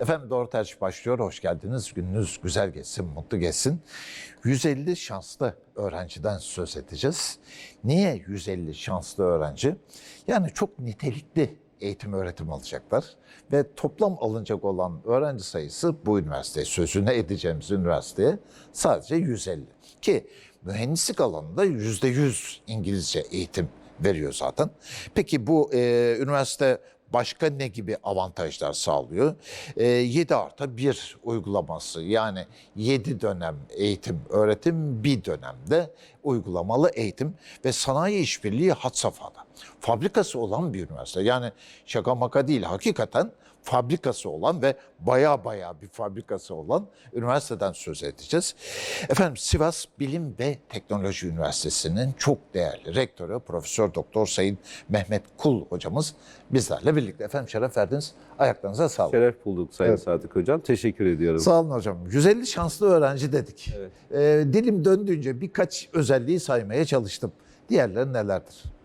Efendim Doğru Tercih başlıyor. Hoş geldiniz. Gününüz güzel geçsin, mutlu geçsin. 150 şanslı öğrenciden söz edeceğiz. Niye 150 şanslı öğrenci? Yani çok nitelikli eğitim öğretim alacaklar ve toplam alınacak olan öğrenci sayısı bu üniversite sözüne edeceğimiz üniversiteye sadece 150 ki mühendislik alanında %100 İngilizce eğitim veriyor zaten. Peki bu e, üniversite başka ne gibi avantajlar sağlıyor? E, 7 artı 1 uygulaması yani 7 dönem eğitim, öğretim bir dönemde uygulamalı eğitim ve sanayi işbirliği had safhada. Fabrikası olan bir üniversite. Yani şaka maka değil hakikaten fabrikası olan ve baya baya bir fabrikası olan üniversiteden söz edeceğiz. Efendim Sivas Bilim ve Teknoloji Üniversitesi'nin çok değerli rektörü Profesör Doktor Sayın Mehmet Kul hocamız bizlerle birlikte. Efendim şeref verdiniz. Ayaklarınıza sağlık. Şeref bulduk Sayın Evet. Sadık Hocam. Teşekkür ediyorum. Sağ olun hocam. 150 şanslı öğrenci dedik. Evet. Ee, dilim döndüğünce birkaç özelliği saymaya çalıştım. Diğerleri nelerdir?